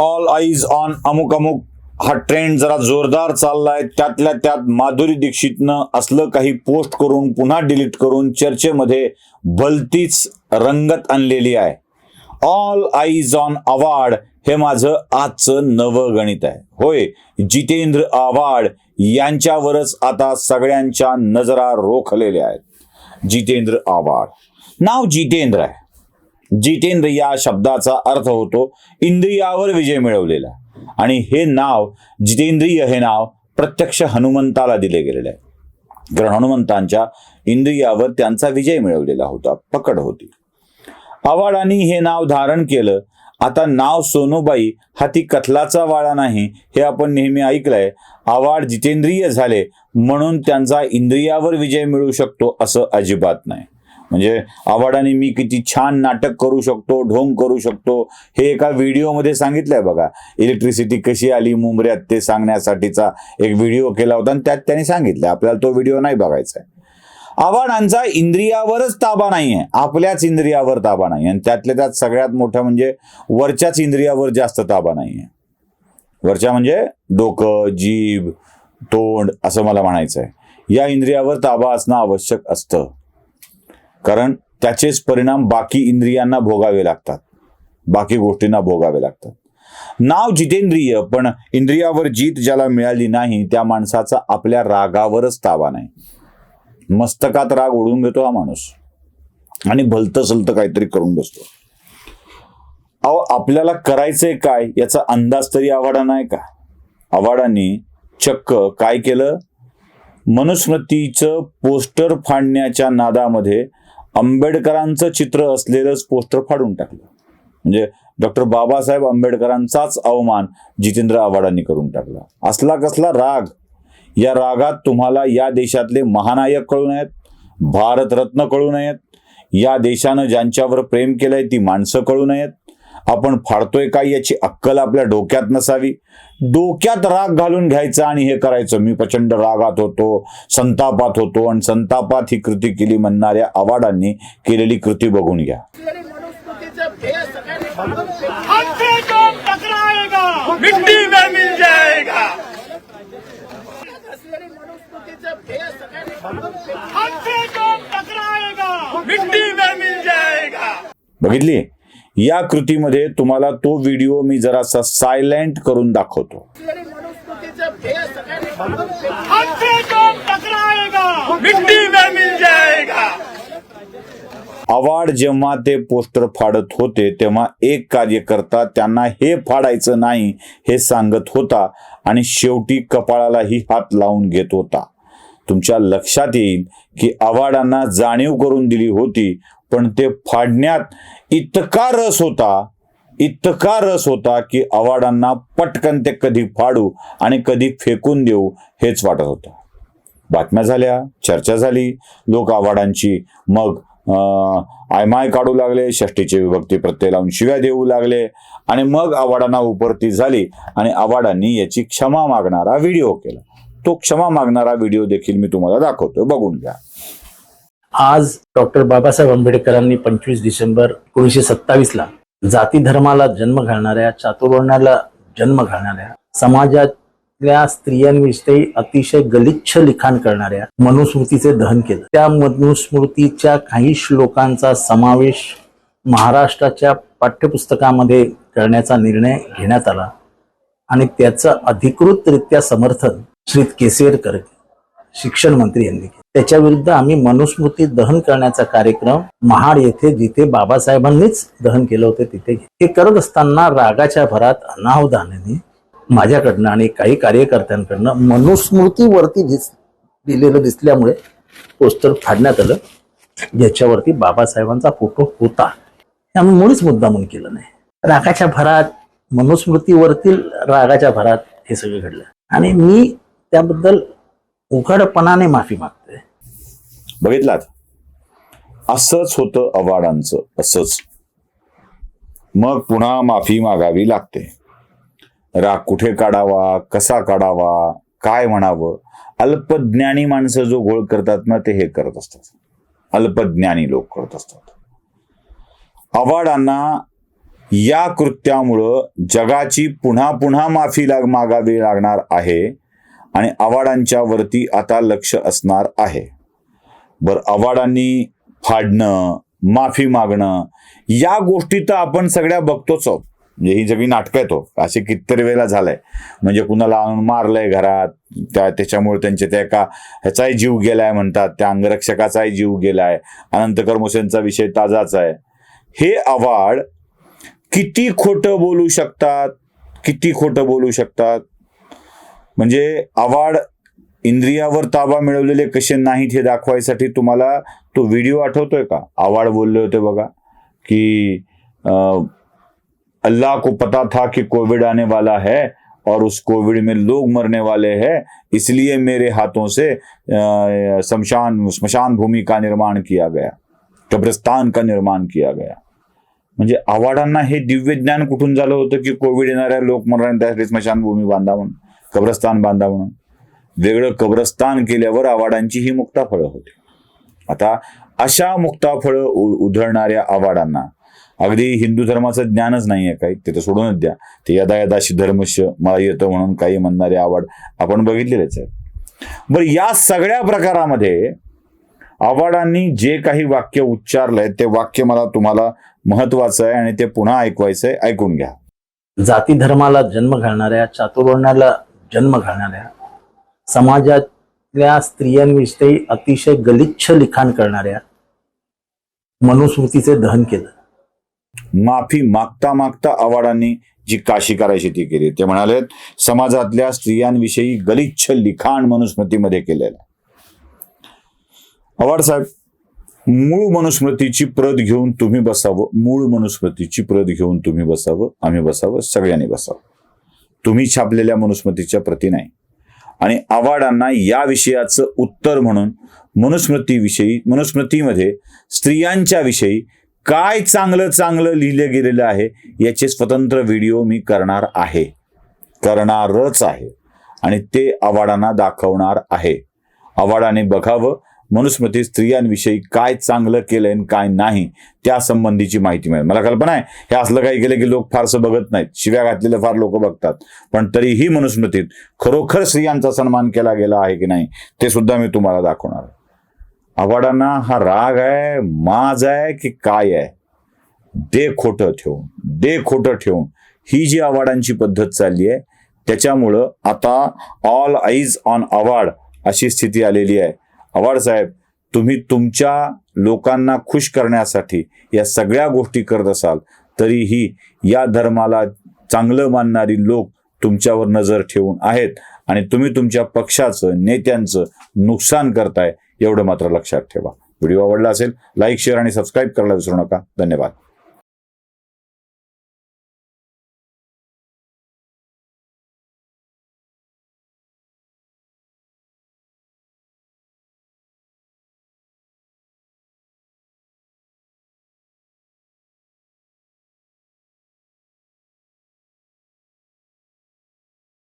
All eyes on अमुक अमुक. हा ट्रेंड जरा जोरदार चाललाय. त्यातल्या त्यात माधुरी दीक्षितनं असलं काही पोस्ट करून पुन्हा डिलीट करून चर्चेमध्ये भलतीच रंगत आणलेली आहे. ऑल आईज ऑन अवार्ड हे माझं आजचं नवं गणित आहे. होय जितेंद्र आव्हाड यांच्यावरच आता सगळ्यांच्या नजरा रोखलेल्या आहेत. जितेंद्र आव्हाड. नाव जितेंद्र आहे. जितेंद्र या शब्दाचा अर्थ होतो इंद्रियावर विजय मिळवलेला. आणि हे नाव जितेंद्रिय हे नाव प्रत्यक्ष हनुमंताला दिले गेलेले आहे. कारण हनुमंतांच्या इंद्रियावर त्यांचा विजय मिळवलेला होता पकड होती. आवाडांनी हे नाव धारण केलं. आता नाव सोनूबाई हा ती कथलाचा वाळा नाही हे आपण नेहमी ऐकलंय. आवाड जितेंद्रिय झाले म्हणून त्यांचा इंद्रियावर विजय मिळू शकतो असं अजिबात नाही. म्हणजे आव्हाडांनी मी किती छान नाटक करू शकतो ढोंग करू शकतो हे एका व्हिडिओमध्ये सांगितलंय बघा. इलेक्ट्रिसिटी कशी आली मुंबऱ्यात ते सांगण्यासाठीचा एक व्हिडिओ केला होता आणि त्यात त्यांनी सांगितलं आपल्याला तो व्हिडिओ नाही बघायचा आहे आव्हाडांचा इंद्रियावरच ताबा नाहीये आपल्याच इंद्रियावर ताबा नाही आणि त्यातल्या त्यात सगळ्यात मोठं म्हणजे वरच्याच इंद्रियावर जास्त ताबा नाहीये. वरच्या म्हणजे डोकं जीभ तोंड असं मला म्हणायचं आहे या इंद्रियावर ताबा असणं आवश्यक असतं. कारण त्याचेच परिणाम बाकी इंद्रियांना भोगावे लागतात. बाकी गोष्टींना भोगावे लागतात. नाव जितेंद्रिय पण इंद्रियावर जीत ज्याला मिळाली नाही त्या माणसाचा आपल्या रागावरच ताबा नाही. मस्तकात राग ओढून घेतो हा माणूस. आणि भलतं सलतं काहीतरी करून बसतो. अहो आपल्याला करायचंय काय याचा अंदाज तरी आव्हाडा नाही का? आव्हाडांनी चक्क काय केलं? मनुस्मृतीचं पोस्टर फाडण्याच्या नादामध्ये आंबेडकरांचं चित्र असलेलंच पोस्टर फाडून टाकलं. म्हणजे डॉक्टर बाबासाहेब आंबेडकरांचाच अवमान जितेंद्र आव्हाडांनी करून टाकला. असला कसला राग या रागात तुम्हाला या देशातले महानायक कळू नयेत भारतरत्न कळू नयेत या देशानं ज्यांच्यावर प्रेम केलंय ती माणसं कळू नयेत आपण फाडतोय काय याची अक्कल आपल्या डोक्यात नसावी? डोक्यात राग घालून घ्यायचा आणि हे करायचं. मी प्रचंड रागात होतो संतापात होतो आणि संतापात ही कृती केली म्हणणाऱ्या आवाडांनी केलेली कृती बघून घ्या. बघितली? या कृतीमध्ये तुम्हाला तो व्हिडिओ मी जरासा सायलेंट करून दाखवतो. आवाड जेव्हा ते पोस्टर फाडत होते तेव्हा एक कार्यकर्ता त्यांना हे फाडायचं नाही हे सांगत होता आणि शेवटी कपाळालाही हात लावून घेत होता. तुमच्या लक्षात येईल की आवाडांना जाणीव करून दिली होती पण ते फाडण्यात इतका रस होता इतका रस होता की आव्हाडांना पटकन ते कधी फाडू आणि कधी फेकून देऊ हेच वाटत होतं. बातम्या झाल्या चर्चा झाली लोक आव्हाडांची मग आयमाय काढू लागले षष्टीची विभक्ती प्रत्यय लावून शिव्या देऊ लागले आणि मग आव्हाडांना उपरती झाली आणि आव्हाडांनी याची क्षमा मागणारा व्हिडिओ केला. तो क्षमा मागणारा व्हिडिओ देखील मी तुम्हाला दाखवतोय बघून घ्या. आज डॉक्टर बाबासाहेब आंबेडकरांनी पंचवीस डिसेंबर एकोणीसशे सत्तावीस ला जाती धर्माला जन्म घालणाऱ्या चातुर्वर्णाला जन्म घालणाऱ्या समाजातल्या स्त्रियांविषयी अतिशय गलिच्छ लिखाण करणाऱ्या मनुस्मृतीचे दहन केलं. त्या मनुस्मृतीच्या काही श्लोकांचा समावेश महाराष्ट्राच्या पाठ्यपुस्तकामध्ये करण्याचा निर्णय घेण्यात आला आणि त्याचं अधिकृतरित्या समर्थन श्री केसरकर शिक्षण मंत्री यांनी केली. त्याच्या विरुद्ध आम्ही मनुस्मृती दहन करण्याचा कार्यक्रम महाड येथे जिथे बाबासाहेबांनीच दहन केलं होतं तिथे हे करत असताना रागाच्या भरात अनावधानाने माझ्याकडनं आणि काही कार्यकर्त्यांकडनं मनुस्मृतीवरती दिस दिलेलं दिसल्यामुळे पोस्टर फाडण्यात आलं. ज्याच्यावरती बाबासाहेबांचा फोटो होता. हे आम्ही मुळीच मुद्दामून केलं नाही. रागाच्या भरात मनुस्मृतीवरतील रागाच्या भरात हे सगळं घडलं. आणि मी त्याबद्दल उघडपणाने माफी मागते. बघितलात? असंच होतं अवाडांचं असंच. मग पुन्हा माफी मागावी लागते. राग कुठे काढावा कसा काढावा काय म्हणावं? अल्पज्ञानी माणसं जो घोळ करतात ना ते हे करत असतात. अल्पज्ञानी लोक करत असतात. अवाडांना या कृत्यामुळं जगाची पुन्हा पुन्हा माफी लाग मागावी लागणार आहे. आणि आव्हाडांच्या वरती आता लक्ष असणार आहे. बर आव्हाडांनी फाडणं माफी मागणं या गोष्टी तर आपण सगळ्या बघतोच आहोत. म्हणजे ही सगळी नाटकं येतो हो. असे कितीतरी वेळेला झालंय. म्हणजे कुणाला आणून मारलंय घरात त्या त्याच्यामुळे त्यांचे त्या एका ह्याचाही जीव गेलाय म्हणतात त्या अंगरक्षकाचाही जीव गेलाय अनंत कर्मोसेंचा विषय ताजाच आहे. हे आव्हाड किती खोटं बोलू शकतात? किती खोटं बोलू शकतात? म्हणजे आव्हाड इंद्रियावर ताबा मिळवलेले कसे नाहीत हे दाखवायसाठी तुम्हाला तो व्हिडिओ आठवतोय का? आव्हाड बोलले होते बघा, की अल्लाह को पता था कि कोविड आने वाला है और उस कोविड में लोग मरने वाले हैं, इसलिए मेरे हाथों से शमशान स्मशान भूमि का निर्माण किया गया, कब्रस्तान का निर्माण किया गया। म्हणजे आव्हाडांना हे दिव्य ज्ञान कुठून झालं होतं की कोविड येणाऱ्या लोक मरण त्यासाठी स्मशानभूमी बांधा म्हणून कब्रस्तान बांधा म्हणून. वेगळं कब्रस्तान केल्यावर आव्हाडांची ही मुक्ताफळं होती. आता अशा मुक्ताफळं उ- उधळणाऱ्या आव्हाडांना अगदी हिंदू धर्माचं ज्ञानच नाहीये काही ते तर सोडूनच द्या. ते यदा यदाशी धर्मश्य मला येतं म्हणून काही म्हणणारे आवड आपण बघितलेलेच आहे बरं या सगळ्या प्रकारामध्ये आव्हाडांनी जे काही वाक्य उच्चारलंय ते वाक्य मला तुम्हाला महत्वाचं आहे आणि ते पुन्हा ऐकवायचं आहे ऐकून घ्या. जाती धर्माला जन्म घालणाऱ्या चातुर्वर्णाला जन्म घालणाऱ्या समाजातल्या स्त्रियांविषयी अतिशय गलिच्छ लिखाण करणाऱ्या मनुस्मृतीचे दहन केलं. माफी मागता मागता आव्हाडांनी जी काशी करायची ती केली ते म्हणाले समाजातल्या स्त्रियांविषयी गलिच्छ लिखाण मनुस्मृतीमध्ये केलेलं आहे. आव्हाड साहेब मूळ मनुस्मृतीची प्रत घेऊन तुम्ही बसावं मूळ मनुस्मृतीची प्रत घेऊन तुम्ही बसावं आम्ही बसावं सगळ्यांनी बसावं. तुम्ही छापलेल्या मनुस्मृतीच्या प्रती नाही. आणि आव्हाडांना या विषयाचं उत्तर म्हणून मनुस्मृतीविषयी मनुस्मृतीमध्ये स्त्रियांच्या विषयी काय चांगलं चांगलं लिहिलं गेलेलं आहे याचे स्वतंत्र व्हिडिओ मी करणार आहे. करणारच आहे. आणि ते आव्हाडांना दाखवणार आहे. आव्हाडाने बघावं मनुस्मृती स्त्रियांविषयी काय चांगलं केलंय आणि काय नाही त्या संबंधीची माहिती मिळेल. मला कल्पना आहे हे असलं काही केलं की लोक फारसं बघत नाहीत. शिव्या घातलेलं फार लोक बघतात. पण तरीही मनुस्मृतीत खरोखर स्त्रियांचा सन्मान केला गेला आहे की नाही ते सुद्धा मी तुम्हाला दाखवणार आहे. आव्हाडांना हा राग आहे माज आहे की काय आहे? दे खोटं ठेवून दे खोटं ठेवून. ही जी आव्हाडांची पद्धत चालली आहे त्याच्यामुळं आता ऑल आईज ऑन अवॉर्ड अशी स्थिती आलेली आहे. आव्हाड साहेब तुम्ही तुमच्या लोकांना खुश करण्यासाठी या सगळ्या गोष्टी करत असाल तरीही या धर्माला चांगलं मानणारी लोक तुमच्यावर नजर ठेवून आहेत आणि तुम्ही तुमच्या पक्षाचं नेत्यांचं नुकसान करताय एवढं मात्र लक्षात ठेवा. व्हिडिओ आवडला असेल लाईक शेअर आणि सबस्क्राईब करायला विसरू नका. धन्यवाद.